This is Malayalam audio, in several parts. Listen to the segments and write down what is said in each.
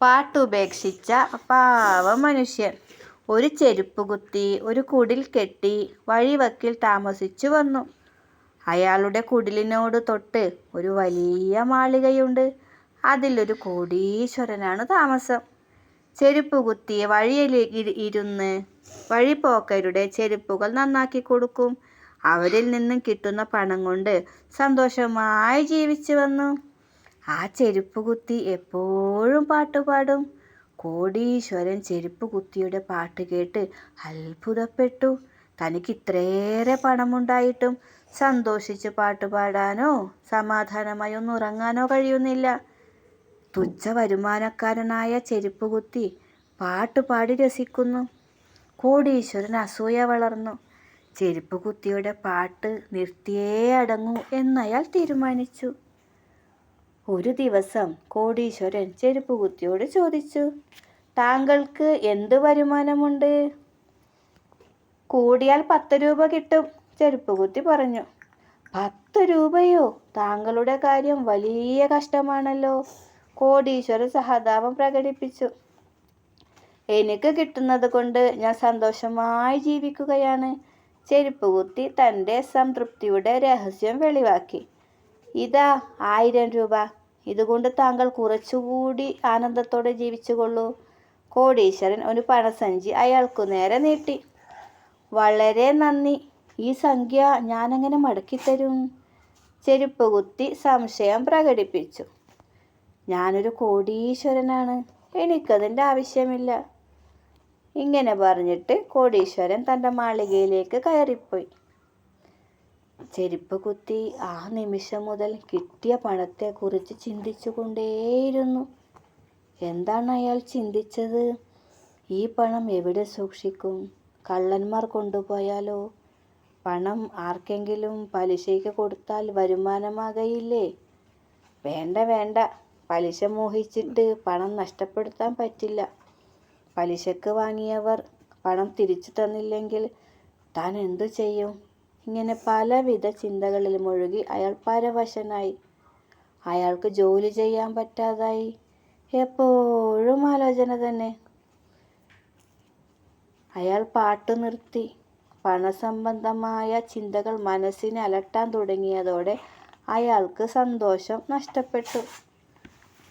പാട്ടുപേക്ഷിച്ച പാവ മനുഷ്യൻ ഒരു ചെരുപ്പ് കുത്തി ഒരു കുടിൽ കെട്ടി വഴിവക്കിൽ താമസിച്ചു വന്നു. അയാളുടെ കുടിലിനോട് തൊട്ട് ഒരു വലിയ മാളികയുണ്ട്. അതിലൊരു കോടീശ്വരനാണ് താമസം. ചെരുപ്പ് കുത്തി വഴിയിൽ ഇരുന്ന് വഴിപോക്കരുടെ ചെരുപ്പുകൾ നന്നാക്കി കൊടുക്കും അവരിൽ നിന്നും കിട്ടുന്ന പണം കൊണ്ട് സന്തോഷമായി ജീവിച്ചു വന്നു. ആ ചെരുപ്പ് കുത്തി എപ്പോഴും പാട്ട് പാടും കോടീശ്വരൻ ചെരുപ്പ് കുത്തിയുടെ പാട്ട് കേട്ട് അത്ഭുതപ്പെട്ടു. തനിക്ക് ഇത്രയേറെ പണമുണ്ടായിട്ടും സന്തോഷിച്ച് പാട്ട് പാടാനോ സമാധാനമായി ഒന്നുറങ്ങാനോ കഴിയുന്നില്ല. തുച്ഛ വരുമാനക്കാരനായ ചെരുപ്പ് കുത്തി പാട്ട് പാടി രസിക്കുന്നു. കോടീശ്വരൻ അസൂയ വളർന്നു. ചെരുപ്പ് കുത്തിയുടെ പാട്ട് നിർത്തിയേ അടങ്ങൂ എന്നയാൾ തീരുമാനിച്ചു. ഒരു ദിവസം കോടീശ്വരൻ ചെരുപ്പ് കുത്തിയോട് ചോദിച്ചു "താങ്കൾക്ക് എന്ത് വരുമാനമുണ്ട്? " "കൂടിയാൽ പത്ത് രൂപ കിട്ടും. " ചെരുപ്പ് കുത്തി പറഞ്ഞു. "പത്ത് രൂപയോ? താങ്കളുടെ കാര്യം വലിയ കഷ്ടമാണല്ലോ. " കോടീശ്വര സഹതാപം പ്രകടിപ്പിച്ചു. "എനിക്ക് കിട്ടുന്നത് കൊണ്ട് ഞാൻ സന്തോഷമായി ജീവിക്കുകയാണ്. " ചെരുപ്പ് കുത്തി തന്റെ സംതൃപ്തിയുടെ രഹസ്യം വെളിവാക്കി. "ഇതാ ആയിരം രൂപ. ഇതുകൊണ്ട് താങ്കൾ കുറച്ചുകൂടി ആനന്ദത്തോടെ ജീവിച്ചുകൊള്ളൂ. " കോടീശ്വരൻ ഒരു പണസഞ്ചി അയാൾക്കു നേരെ നീട്ടി. "വളരെ നന്ദി. ഈ സംഖ്യ ഞാനെങ്ങനെ മടക്കിത്തരും? " ചെരുപ്പ് കുത്തി സംശയം പ്രകടിപ്പിച്ചു. "ഞാനൊരു കോടീശ്വരനാണ്. എനിക്കതിന്റെ ആവശ്യമില്ല. " ഇങ്ങനെ പറഞ്ഞിട്ട് കോടീശ്വരൻ തന്റെ മാളികയിലേക്ക് കയറിപ്പോയി. ചെരുപ്പ് കുത്തി ആ നിമിഷം മുതൽ കിട്ടിയ പണത്തെക്കുറിച്ച് ചിന്തിച്ചുകൊണ്ടേയിരുന്നു. എന്താണ് അയാൾ ചിന്തിച്ചത്? ഈ പണം എവിടെ സൂക്ഷിക്കും? കള്ളന്മാർ കൊണ്ടുപോയാലോ? പണം ആർക്കെങ്കിലും പലിശയ്ക്ക് കൊടുത്താൽ വരുമാനമാകയില്ലേ? വേണ്ട വേണ്ട. പലിശ മോഹിച്ചിട്ട് പണം നഷ്ടപ്പെടുത്താൻ പറ്റില്ല. പലിശക്ക് വാങ്ങിയവർ പണം തിരിച്ചു തന്നില്ലെങ്കിൽ താൻ എന്തു ചെയ്യും? ഇങ്ങനെ പലവിധ ചിന്തകളിൽ മുഴുകി അയാൾ പരവശനായി. അയാൾക്ക് ജോലി ചെയ്യാൻ പറ്റാതായി. എപ്പോഴും ആലോചന തന്നെ. അയാൾ പാട്ട് നിർത്തി. പണസംബന്ധമായ ചിന്തകൾ മനസ്സിനെ അലട്ടാൻ തുടങ്ങിയതോടെ അയാൾക്ക് സന്തോഷം നഷ്ടപ്പെട്ടു.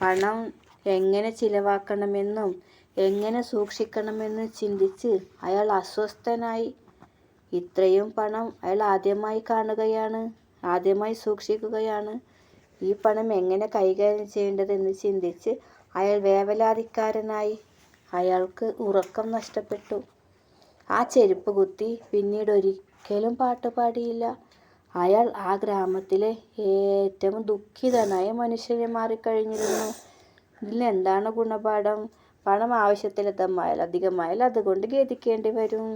പണം എങ്ങനെ ചിലവാക്കണമെന്നും എങ്ങനെ സൂക്ഷിക്കണമെന്നും ചിന്തിച്ച് അയാൾ അസ്വസ്ഥനായി. ഇത്രയും പണം അയാൾ ആദ്യമായി കാണുകയാണ്. ആദ്യമായി സൂക്ഷിക്കുകയാണ്. ഈ പണം എങ്ങനെ കൈകാര്യം ചെയ്യേണ്ടതെന്ന് ചിന്തിച്ച് അയാൾ വേവലാതിക്കാരനായി. അയാൾക്ക് ഉറക്കം നഷ്ടപ്പെട്ടു. ആ ചെരുപ്പ് കുത്തി പിന്നീട് ഒരിക്കലും പാട്ട് പാടിയില്ല അയാൾ ആ ഗ്രാമത്തിലെ ഏറ്റവും ദുഃഖിതനായ മനുഷ്യനെ മാറിക്കഴിഞ്ഞിരുന്നു. ഇതിലെന്താണ് ഗുണപാഠം? പണം ആവശ്യത്തിലെത്തമായാൽ അധികമായാൽ അതുകൊണ്ട് ഖേദിക്കേണ്ടി വരും.